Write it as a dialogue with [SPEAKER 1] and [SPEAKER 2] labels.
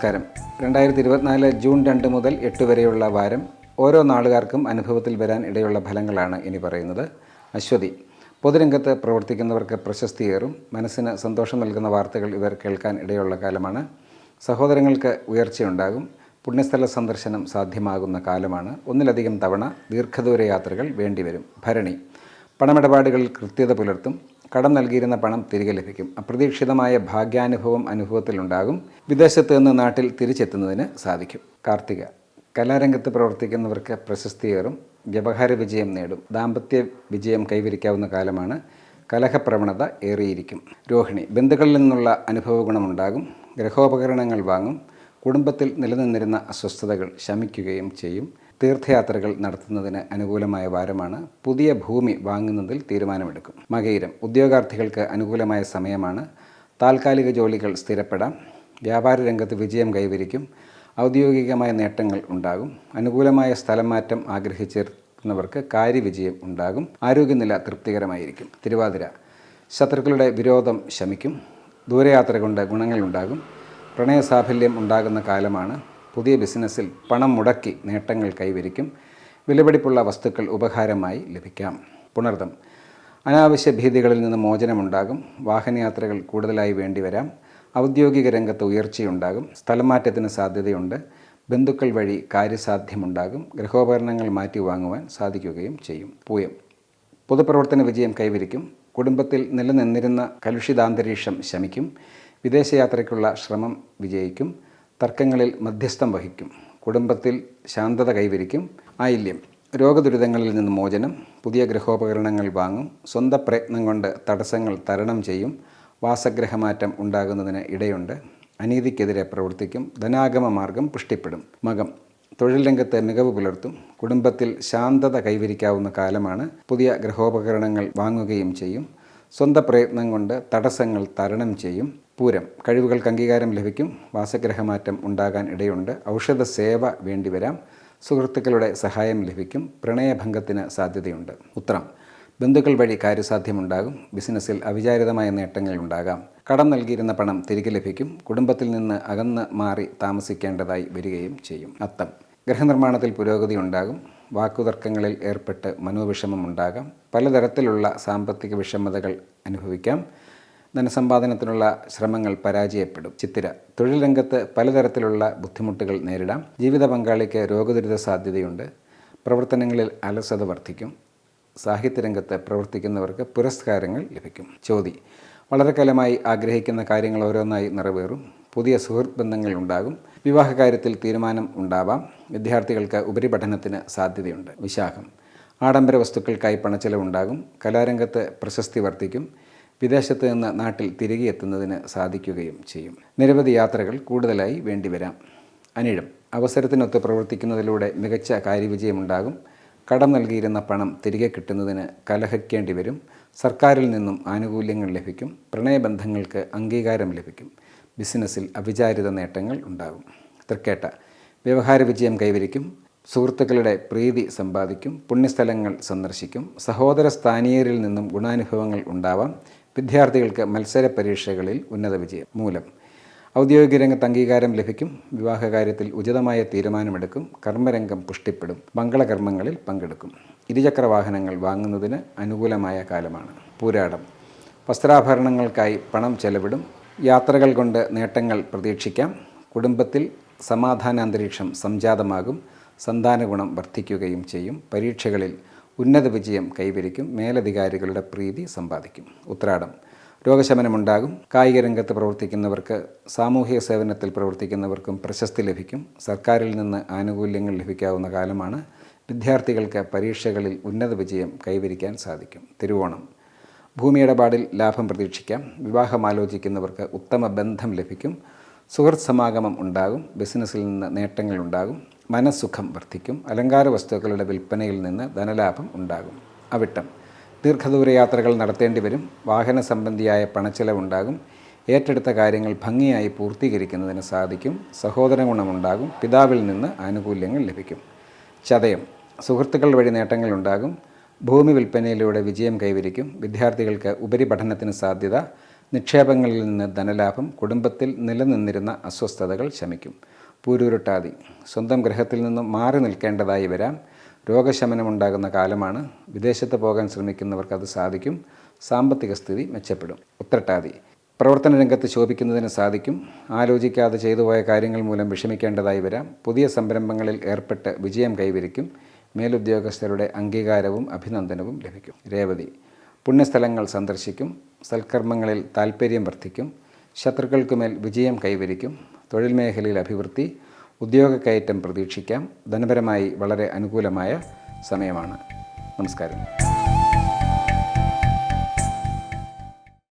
[SPEAKER 1] നമസ്കാരം. രണ്ടായിരത്തി ഇരുപത്തിനാല് ജൂൺ രണ്ട് മുതൽ എട്ട് വരെയുള്ള വാരം ഓരോ നാളുകാർക്കും അനുഭവത്തിൽ വരാൻ ഇടയുള്ള ഫലങ്ങളാണ് ഇനി പറയുന്നത്. അശ്വതി പൊതുരംഗത്ത് പ്രവർത്തിക്കുന്നവർക്ക് പ്രശസ്തിയേറും മനസ്സിന് സന്തോഷം നൽകുന്ന വാർത്തകൾ ഇവർ കേൾക്കാൻ ഇടയുള്ള കാലമാണ്. സഹോദരങ്ങൾക്ക് ഉയർച്ചയുണ്ടാകും പുണ്യസ്ഥല സന്ദർശനം സാധ്യമാകുന്ന കാലമാണ്. ഒന്നിലധികം തവണ ദീർഘദൂര യാത്രകൾ വേണ്ടിവരും. ഭരണി പണമിടപാടുകളിൽ കൃത്യത പുലർത്തും കടം നൽകിയിരുന്ന പണം തിരികെ ലഭിക്കും. അപ്രതീക്ഷിതമായ ഭാഗ്യാനുഭവം അനുഭവത്തിലുണ്ടാകും. വിദേശത്ത് നിന്ന് നാട്ടിൽ തിരിച്ചെത്തുന്നതിന് സാധിക്കും. കാർത്തിക കലാരംഗത്ത് പ്രവർത്തിക്കുന്നവർക്ക് പ്രശസ്തിയേറും. വ്യവഹാര വിജയം നേടും. ദാമ്പത്യ വിജയം കൈവരിക്കാവുന്ന കാലമാണ് കലഹപ്രവണത ഏറിയിരിക്കും. രോഹിണി ബന്ധുക്കളിൽ നിന്നുള്ള അനുഭവ ഗുണമുണ്ടാകും ഗ്രഹോപകരണങ്ങൾ വാങ്ങും. കുടുംബത്തിൽ നിലനിന്നിരുന്ന അസ്വസ്ഥതകൾ ശമിക്കുകയും ചെയ്യും. തീർത്ഥയാത്രകൾ നടത്തുന്നതിന് അനുകൂലമായ വാരമാണ് പുതിയ ഭൂമി വാങ്ങുന്നതിൽ തീരുമാനമെടുക്കും. മകയിരം ഉദ്യോഗാർത്ഥികൾക്ക് അനുകൂലമായ സമയമാണ്. താൽക്കാലിക ജോലികൾ സ്ഥിരപ്പെടാം. വ്യാപാര രംഗത്ത് വിജയം കൈവരിക്കും. ഔദ്യോഗികമായ നേട്ടങ്ങൾ ഉണ്ടാകും. അനുകൂലമായ സ്ഥലം മാറ്റം ആഗ്രഹിച്ചിരുന്നവർക്ക് കാര്യവിജയം ഉണ്ടാകും. ആരോഗ്യനില തൃപ്തികരമായിരിക്കും. തിരുവാതിര ശത്രുക്കളുടെ വിരോധം ശമിക്കും. ദൂരയാത്ര കൊണ്ട് ഗുണങ്ങളുണ്ടാകും പ്രണയസാഫല്യം ഉണ്ടാകുന്ന കാലമാണ്. പുതിയ ബിസിനസ്സിൽ പണം മുടക്കി നേട്ടങ്ങൾ കൈവരിക്കും. വിലപിടിപ്പുള്ള വസ്തുക്കൾ ഉപഹാരമായി ലഭിക്കാം. പുണർദം. അനാവശ്യ ഭീതികളിൽ നിന്ന് മോചനമുണ്ടാകും. വാഹനയാത്രകൾ കൂടുതലായി വേണ്ടിവരാം ഔദ്യോഗിക രംഗത്ത് ഉയർച്ചയുണ്ടാകും. സ്ഥലമാറ്റത്തിന് സാധ്യതയുണ്ട്. ബന്ധുക്കൾ വഴി കാര്യസാധ്യമുണ്ടാകും. ഗൃഹോപകരണങ്ങൾ മാറ്റി വാങ്ങുവാൻ സാധിക്കുകയും ചെയ്യും. പൂയം. പൊതുപ്രവർത്തന വിജയം കൈവരിക്കും. കുടുംബത്തിൽ നിലനിന്നിരുന്ന കലുഷിതാന്തരീക്ഷം ശമിക്കും. വിദേശയാത്രയ്ക്കുള്ള ശ്രമം വിജയിക്കും. തർക്കങ്ങളിൽ മധ്യസ്ഥം വഹിക്കും. കുടുംബത്തിൽ ശാന്തത കൈവരിക്കും. ആയില്യം. രോഗദുരിതങ്ങളിൽ നിന്ന് മോചനം. പുതിയ ഗൃഹോപകരണങ്ങൾ വാങ്ങും. സ്വന്തം പ്രയത്നം കൊണ്ട് തടസ്സങ്ങൾ തരണം ചെയ്യും. വാസഗ്രഹമാറ്റം ഉണ്ടാകുന്നതിന് ഇടയുണ്ട്. അനീതിക്കെതിരെ പ്രവർത്തിക്കും. ധനാഗമ മാർഗം പുഷ്ടിപ്പെടും. മകം. തൊഴിൽ രംഗത്ത് മികവ് പുലർത്തും. കുടുംബത്തിൽ ശാന്തത കൈവരിക്കാവുന്ന കാലമാണ് പുതിയ ഗൃഹോപകരണങ്ങൾ വാങ്ങുകയും ചെയ്യും. സ്വന്തം പ്രയത്നം കൊണ്ട് തടസ്സങ്ങൾ തരണം ചെയ്യും. പൂരം. കഴിവുകൾക്ക് അംഗീകാരം ലഭിക്കും. വാസഗ്രഹമാറ്റം ഉണ്ടാകാൻ ഇടയുണ്ട്. ഔഷധ സേവ വേണ്ടിവരാം സുഹൃത്തുക്കളുടെ സഹായം ലഭിക്കും. പ്രണയഭംഗത്തിന് സാധ്യതയുണ്ട്. ഉത്തരം ബന്ധുക്കൾ വഴി കാര്യസാധ്യമുണ്ടാകും. ബിസിനസ്സിൽ അവിചാരിതമായ നേട്ടങ്ങൾ ഉണ്ടാകാം. കടം നൽകിയിരുന്ന പണം തിരികെ ലഭിക്കും. കുടുംബത്തിൽ നിന്ന് അകന്ന് മാറി താമസിക്കേണ്ടതായി വരികയും ചെയ്യും. അത്തം. ഗൃഹനിർമ്മാണത്തിൽ പുരോഗതി ഉണ്ടാകും. വാക്കുതർക്കങ്ങളിൽ ഏർപ്പെട്ട് മനോവിഷമം ഉണ്ടാകാം. പലതരത്തിലുള്ള സാമ്പത്തിക വിഷമതകൾ അനുഭവിക്കാം. ധനസമ്പാദനത്തിനുള്ള ശ്രമങ്ങൾ പരാജയപ്പെടും. ചിത്തിര തൊഴിൽ രംഗത്ത് പലതരത്തിലുള്ള ബുദ്ധിമുട്ടുകൾ നേരിടാം. ജീവിത പങ്കാളിക്ക് രോഗദുരിത സാധ്യതയുണ്ട്. പ്രവർത്തനങ്ങളിൽ അലസത വർദ്ധിക്കും. സാഹിത്യരംഗത്ത് പ്രവർത്തിക്കുന്നവർക്ക് പുരസ്കാരങ്ങൾ ലഭിക്കും. ചോതി വളരെ കാലമായി ആഗ്രഹിക്കുന്ന കാര്യങ്ങൾ ഓരോന്നായി നിറവേറും. പുതിയ സുഹൃത്ത് ബന്ധങ്ങൾ ഉണ്ടാകും. വിവാഹകാര്യത്തിൽ തീരുമാനം ഉണ്ടാവാം. വിദ്യാർത്ഥികൾക്ക് ഉപരിപഠനത്തിന് സാധ്യതയുണ്ട്. വിശാഖം ആഡംബര വസ്തുക്കൾക്കായി പണച്ചെലവുണ്ടാകും. കലാരംഗത്ത് പ്രശസ്തി വർദ്ധിക്കും. വിദേശത്ത് നിന്ന് നാട്ടിൽ തിരികെ എത്തുന്നതിന് സാധിക്കുകയും ചെയ്യും. നിരവധി യാത്രകൾ കൂടുതലായി വേണ്ടിവരാം. അനിഴം അവസരത്തിനൊത്ത് പ്രവർത്തിക്കുന്നതിലൂടെ മികച്ച കാര്യവിജയമുണ്ടാകും. കടം നൽകിയിരുന്ന പണം തിരികെ കിട്ടുന്നതിന് കലഹിക്കേണ്ടി വരും. സർക്കാരിൽ നിന്നും ആനുകൂല്യങ്ങൾ ലഭിക്കും. പ്രണയബന്ധങ്ങൾക്ക് അംഗീകാരം ലഭിക്കും. ബിസിനസ്സിൽ അവിചാരിത നേട്ടങ്ങൾ ഉണ്ടാകും. തൃക്കേട്ട വ്യവഹാര വിജയം കൈവരിക്കും. സുഹൃത്തുക്കളുടെ പ്രീതി സമ്പാദിക്കും. പുണ്യസ്ഥലങ്ങൾ സന്ദർശിക്കും. സഹോദര സ്ഥാനീയരിൽ നിന്നും ഗുണാനുഭവങ്ങൾ ഉണ്ടാവാം. വിദ്യാർത്ഥികൾക്ക് മത്സര പരീക്ഷകളിൽ ഉന്നത വിജയം മൂലം. ഔദ്യോഗിക രംഗത്ത് അംഗീകാരം ലഭിക്കും. വിവാഹകാര്യത്തിൽ ഉചിതമായ തീരുമാനമെടുക്കും. കർമ്മരംഗം പുഷ്ടിപ്പെടും. മംഗളകർമ്മങ്ങളിൽ പങ്കെടുക്കും. ഇരുചക്ര വാഹനങ്ങൾ വാങ്ങുന്നതിന് അനുകൂലമായ കാലമാണ്. പൂരാടം. വസ്ത്രാഭരണങ്ങൾക്കായി പണം ചെലവിടും. യാത്രകൾ കൊണ്ട് നേട്ടങ്ങൾ പ്രതീക്ഷിക്കാം. കുടുംബത്തിൽ സമാധാനാന്തരീക്ഷം സംജാതമാകും. സന്താന ഗുണം വർദ്ധിക്കുകയും ചെയ്യും. പരീക്ഷകളിൽ ഉന്നത വിജയം കൈവരിക്കും മേലധികാരികളുടെ പ്രീതി സമ്പാദിക്കും. ഉത്രാടം. രോഗശമനമുണ്ടാകും. കായിക രംഗത്ത് പ്രവർത്തിക്കുന്നവർക്ക് സാമൂഹിക സേവനത്തിൽ പ്രവർത്തിക്കുന്നവർക്കും പ്രശസ്തി ലഭിക്കും. സർക്കാരിൽ നിന്ന് ആനുകൂല്യങ്ങൾ ലഭിക്കാവുന്ന കാലമാണ്. വിദ്യാർത്ഥികൾക്ക് പരീക്ഷകളിൽ ഉന്നത വിജയം കൈവരിക്കാൻ സാധിക്കും. തിരുവോണം. ഭൂമിയിടപാടിൽ ലാഭം പ്രതീക്ഷിക്കാം. വിവാഹം ആലോചിക്കുന്നവർക്ക് ഉത്തമ ബന്ധം ലഭിക്കും. സുഹൃത്ത് സമാഗമം ഉണ്ടാകും ബിസിനസ്സിൽ നിന്ന് നേട്ടങ്ങൾ ഉണ്ടാകും മനസ്സുഖം വർദ്ധിക്കും അലങ്കാര വസ്തുക്കളുടെ വിൽപ്പനയിൽ നിന്ന് ധനലാഭം ഉണ്ടാകും. അവിട്ടം. ദീർഘദൂര യാത്രകൾ നടത്തേണ്ടി വരും വാഹന സംബന്ധിയായ പണച്ചെലവുണ്ടാകും ഏറ്റെടുത്ത കാര്യങ്ങൾ ഭംഗിയായി പൂർത്തീകരിക്കുന്നതിന് സാധിക്കും സഹോദര ഗുണമുണ്ടാകും പിതാവിൽ നിന്ന് ആനുകൂല്യങ്ങൾ ലഭിക്കും. ചതയം. സുഹൃത്തുക്കൾ വഴി നേട്ടങ്ങളുണ്ടാകും ഭൂമി വിൽപ്പനയിലൂടെ വിജയം കൈവരിക്കും വിദ്യാർത്ഥികൾക്ക് ഉപരിപഠനത്തിന് സാധ്യത നിക്ഷേപങ്ങളിൽ നിന്ന് ധനലാഭം കുടുംബത്തിൽ നിലനിന്നിരുന്ന അസ്വസ്ഥതകൾ ശമിക്കും. പൂരുരുട്ടാതി. സ്വന്തം ഗ്രഹത്തിൽ നിന്നും മാറി നിൽക്കേണ്ടതായി വരാം രോഗശമനമുണ്ടാകുന്ന കാലമാണ്. വിദേശത്ത് പോകാൻ ശ്രമിക്കുന്നവർക്ക് അത് സാധിക്കും. സാമ്പത്തിക സ്ഥിതി മെച്ചപ്പെടും. ഉത്രട്ടാതി. പ്രവർത്തന രംഗത്ത് ശോഭിക്കുന്നതിന് സാധിക്കും. ആലോചിക്കാതെ ചെയ്തു പോയ കാര്യങ്ങൾ മൂലം വിഷമിക്കേണ്ടതായി വരാം. പുതിയ സംരംഭങ്ങളിൽ ഏർപ്പെട്ട് വിജയം കൈവരിക്കും. മേലുദ്യോഗസ്ഥരുടെ അംഗീകാരവും അഭിനന്ദനവും ലഭിക്കും. രേവതി. പുണ്യസ്ഥലങ്ങൾ സന്ദർശിക്കും. സൽക്കർമ്മങ്ങളിൽ താൽപ്പര്യം വർദ്ധിക്കും ശത്രുക്കൾക്കുമേൽ വിജയം കൈവരിക്കും തൊഴിൽ മേഖലയിൽ അഭിവൃദ്ധി ഉദ്യോഗ കയറ്റം പ്രതീക്ഷിക്കാം ധനപരമായി വളരെ അനുകൂലമായ സമയമാണ്. നമസ്കാരം.